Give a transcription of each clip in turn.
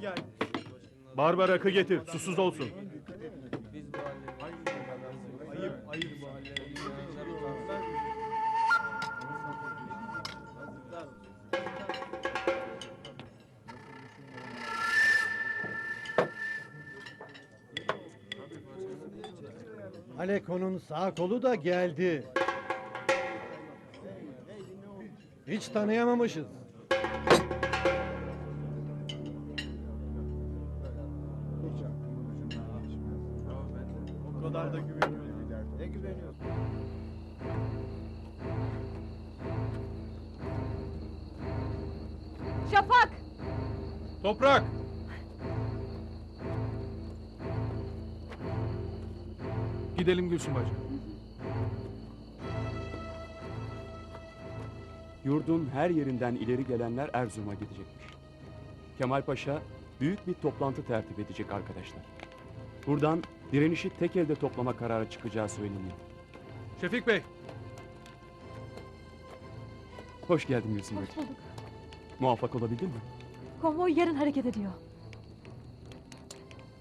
geldi. Barbar rakı getir, susuz olsun. Ayıp ayıp. Aleko'nun sağ kolu da geldi. Hiç tanıyamamışız. O kadar da güveniyorum. Ne güveniyorsun? Şafak! Toprak! Gidelim Gülsüm Bacı. Yurdun her yerinden ileri gelenler Erzurum'a gidecekmiş. Kemal Paşa büyük bir toplantı tertip edecek arkadaşlar. Buradan direnişi tek elde toplama kararı çıkacağı söyleniyor. Şefik Bey, Hoş geldin Gülsüm. Hoş bulduk. Muvaffak olabildin mi? Konvoy yarın hareket ediyor.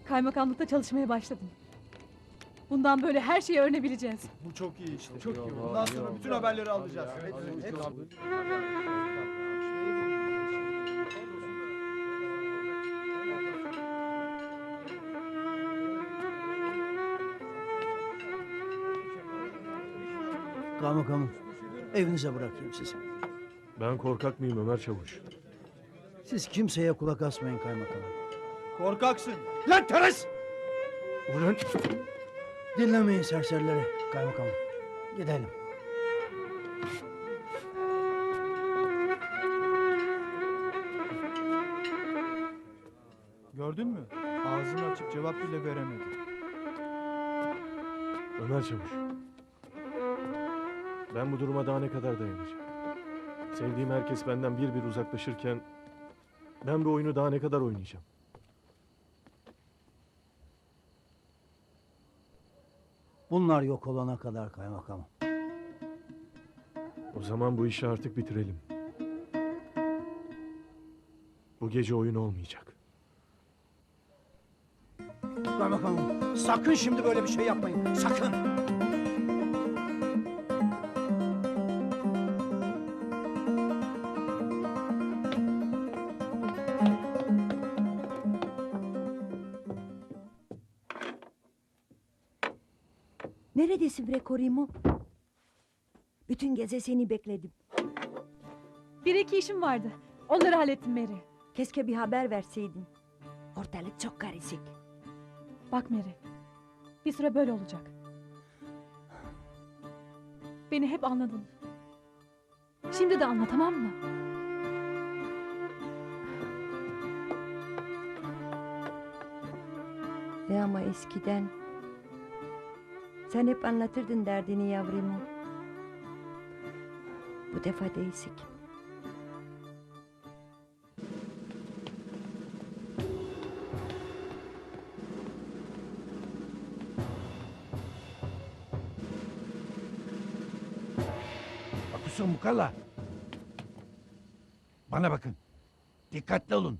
Kaymakamlıkta çalışmaya başladım. Bundan böyle her şeyi öğrenebileceğiz. Bu çok iyi işte. Çok iyi. Bundan sonra bütün haberleri alacağız. Hepsini. Kaymakamım, evinize bırakayım sizi. ben korkak mıyım Ömer Çavuş? Siz kimseye kulak asmayın kaymakamım. Korkaksın. Lan Teres! Ulan Dinlemeyin serserileri kaymakamım. Gidelim. Gördün mü? Ağzını açıp cevap bile veremedi. Ömer Çavuş. Ben bu duruma daha ne kadar dayanacağım? Sevdiğim herkes benden bir bir uzaklaşırken ben bu oyunu daha ne kadar oynayacağım? Bunlar yok olana kadar kaymakamım. O zaman bu işi artık bitirelim. Bu gece oyun olmayacak. Kaymakamım, sakın şimdi böyle bir şey yapmayın. Sakın! Neredesin bre Korimo? Bütün gece seni bekledim. Bir iki işim vardı. Onları hallettim Mary. Keşke bir haber verseydin. Ortalık çok karışık. Bak Mary. Bir süre böyle olacak. Beni hep anladın. Şimdi de anla tamam mı? E ama eskiden... Sen hep anlatırdın derdini yavrumu. Bu defa değişik. Akusun Mukalla. Bana bakın. Dikkatli olun.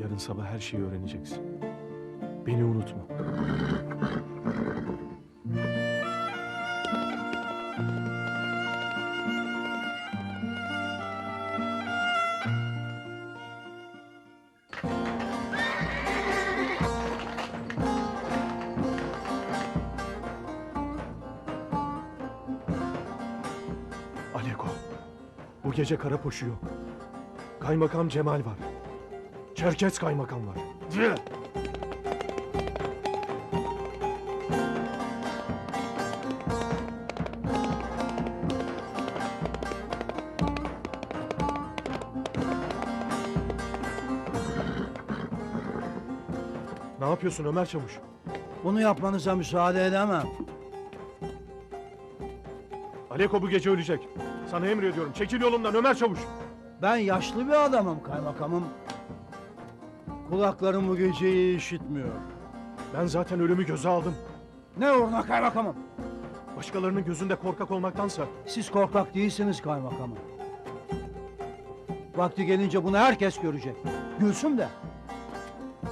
Yarın sabah her şeyi öğreneceksin. Beni unutma. Aleko, bu gece Karapoşu yok. Kaymakam Cemal var. Çerkez kaymakam var. Ne yapıyorsun Ömer Çavuş? Bunu yapmanıza müsaade edemem. Aleko bu gece ölecek. Sana emrediyorum. Çekil yolumdan Ömer Çavuş. Ben yaşlı bir adamım kaymakamım. Kulaklarım bu geceyi işitmiyor. Ben zaten ölümü göze aldım. Ne uğruna kaymakamım? Başkalarının gözünde korkak olmaktansa Siz korkak değilsiniz kaymakamım. Vakti gelince bunu herkes görecek. Gülsüm de.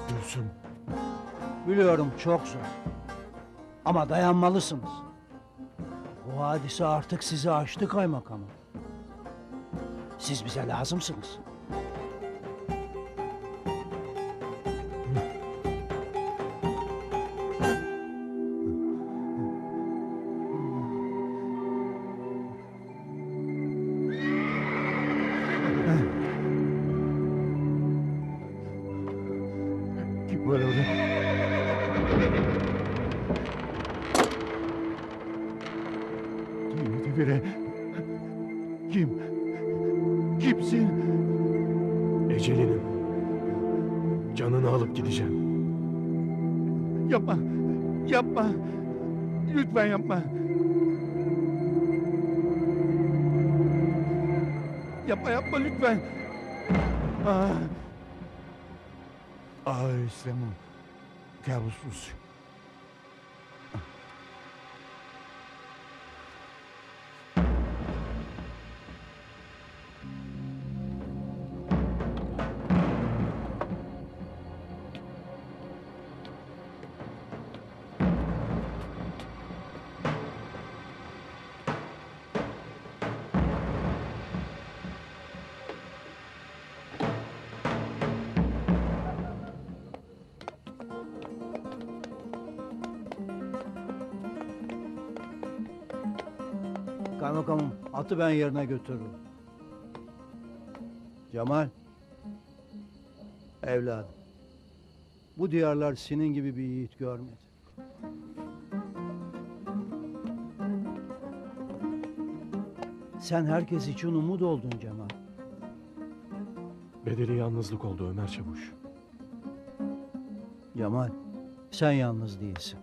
Gülsüm. Biliyorum çok zor. Ama dayanmalısınız. Bu hadise artık sizi aştı kaymakamım. Siz bize lazımsınız. Bire? Kim? Kimsin? Ecelinin. Canını alıp gideceğim. Yapma. Yapma. Lütfen yapma. Yapma yapma lütfen. Ah. Ah İslam'ım. Kabusuz. Kaymakamım atı ben yerine götürürüm. Cemal. Evladım. Bu diyarlar senin gibi bir yiğit görmedi. Sen herkes için umut oldun Cemal. Bedeli yalnızlık oldu Ömer Çavuş. Cemal, sen yalnız değilsin.